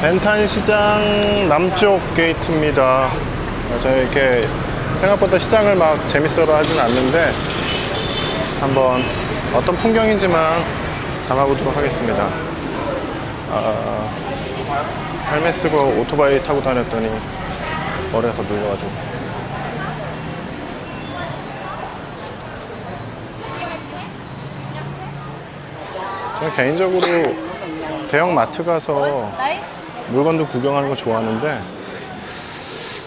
벤탄 시장 남쪽 게이트입니다. 제가 이렇게 생각보다 시장을 막 재밌어라 하진 않는데 한번 어떤 풍경인지만 담아보도록 하겠습니다. 아, 헬멧 쓰고 오토바이 타고 다녔더니 머리가 더 눌려가지고. 저는 개인적으로 대형 마트 가서 물건도 구경하는 거 좋아하는데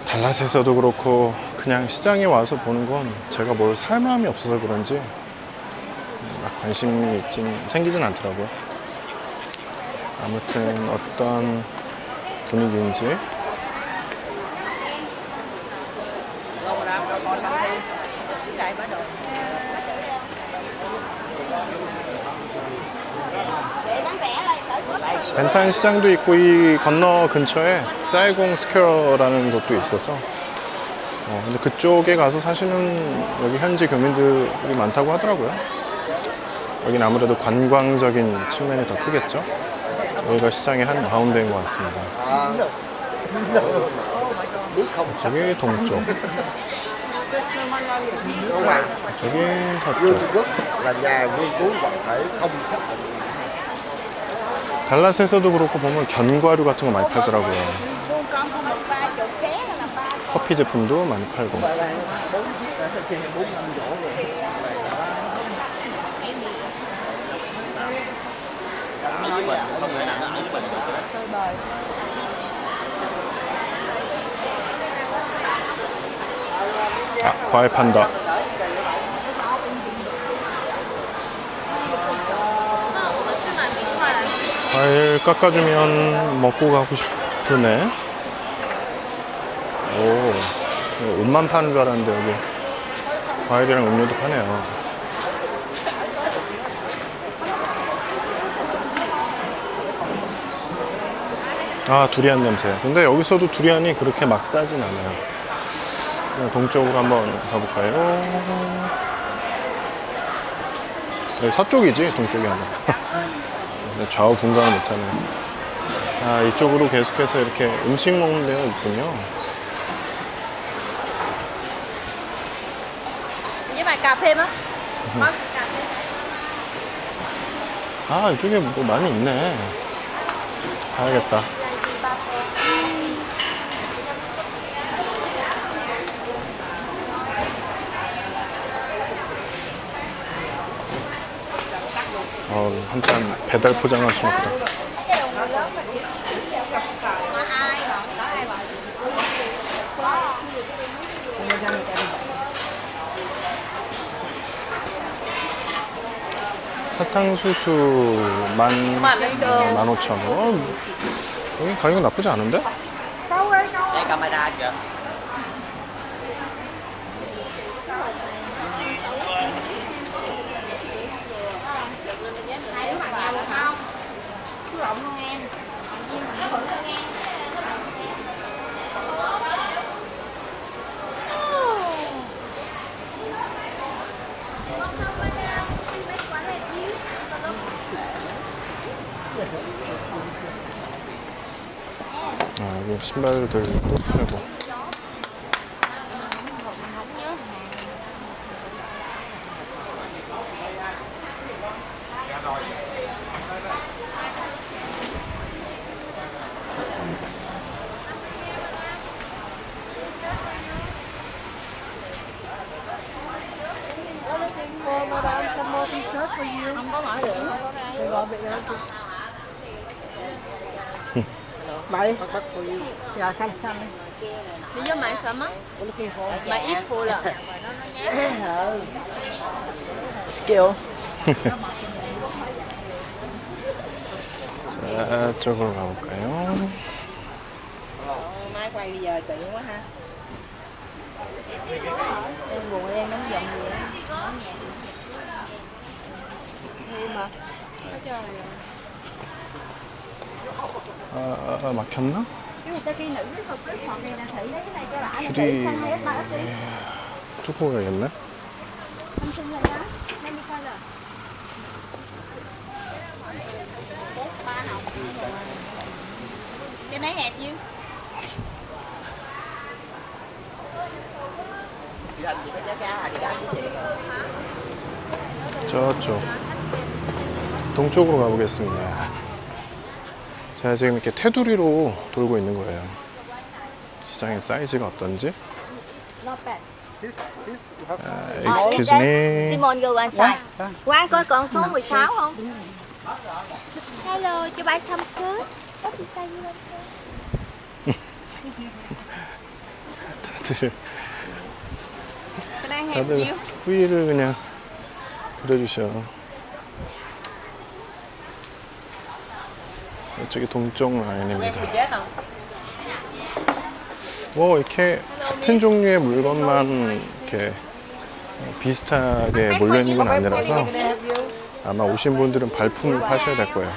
달랏에서도 그렇고 그냥 시장에 와서 보는 건 제가 뭘 살 마음이 없어서 그런지 막 관심이 있진, 생기진 않더라고요. 아무튼 어떤 분위기인지 벤탄 시장도 있고 이 건너 근처에 사이공 스퀘어라는 곳도 있어서 어, 근데 그쪽에 가서 사실은 여기 현지 교민들이 많다고 하더라고요. 여기는 아무래도 관광적인 측면이 더 크겠죠. 여기가 시장의 한 가운데인 것 같습니다. 저기 동쪽, 저기 서쪽. 달랏에서도 그렇고 보면 견과류 같은 거 많이 팔더라고요. 커피 제품도 많이 팔고. 아, 과일 판다. 과일 깎아주면 먹고 가고 싶으네. 오, 옷만 파는 줄 알았는데 여기 과일이랑 음료도 파네요. 아, 두리안 냄새. 근데 여기서도 두리안이 그렇게 막 싸진 않아요. 그냥 동쪽으로 한번 가볼까요? 여기 서쪽이지, 동쪽이 아니라. 근데 좌우 분간을 못하네. 아, 이쪽으로 계속해서 이렇게 음식 먹는 데가 있군요. phê 아, 이쪽에 뭐 많이 있네. 가야겠다. 어, 한참 배달 포장하시나 보다. 사탕수수 만, 만 오천 원. 여기 가격 나쁘지 않은데? 아, 여기 신발들도 팔고. không có mở được Mày bắt for you Yeah, come, come đi với mày sao mất What looking for? mày ít phụ là Skill 자, 쪽으로 가볼까요? Mai quay bây giờ tiện quá ha em buồn em nóng giận gì ba học này hẹp nhiêu 저쪽 동쪽으로 가보겠습니다. 제가 지금 이렇게 테두리로 돌고 있는 거예요. 시장의 사이즈가 어떤지. Not bad 아, excuse me. Simon go one side Quán có con số 16 không? Hello, cho buy some food What is say you want to 다들 다들? 후위를 그냥 그려주셔. 이쪽이 동쪽 라인입니다. 뭐 이렇게 같은 종류의 물건만 이렇게 비슷하게 몰려 있는 건 아니라서 아마 오신 분들은 발품을 파셔야 될 거예요.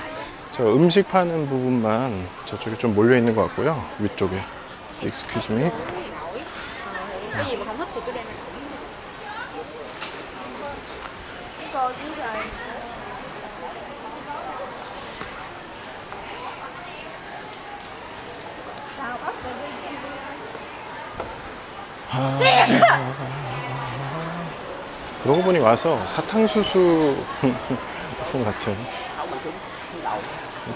저 음식 파는 부분만 저쪽에 좀 몰려 있는 것 같고요. 위쪽에. Excuse me. Cái 그러고 보니 와서 사탕수수 같은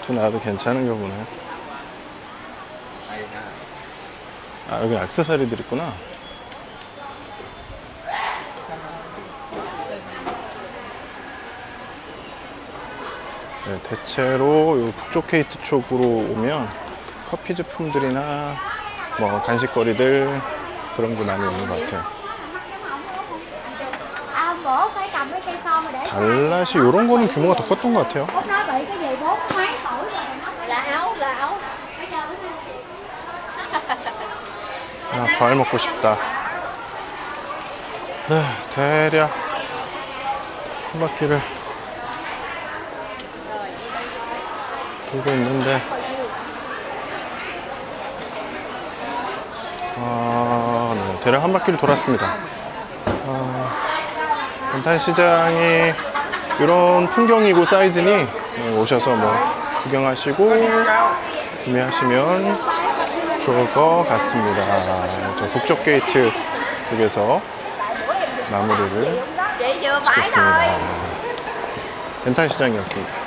두 나와도 괜찮은가 보네. 아 여기 액세서리들 있구나. 네, 대체로 요 북쪽 게이트 쪽으로 오면 커피 제품들이나 뭐 간식거리들 그런 게 많이 있는 것 같아요. 달랏이 이런 거는 규모가 더 컸던 것 같아요. 아, 과일 먹고 싶다. 네, 대략 한 바퀴를 돌고 있는데, 아, 네, 대략 한 바퀴를 돌았습니다. 아, 연탄 시장이 이런 풍경이고 사이즈니 네, 오셔서 뭐 구경하시고 구매하시면 좋을 것 같습니다. 저 북쪽 게이트 쪽에서 마무리를 짓겠습니다. 렌탈 시장이었습니다.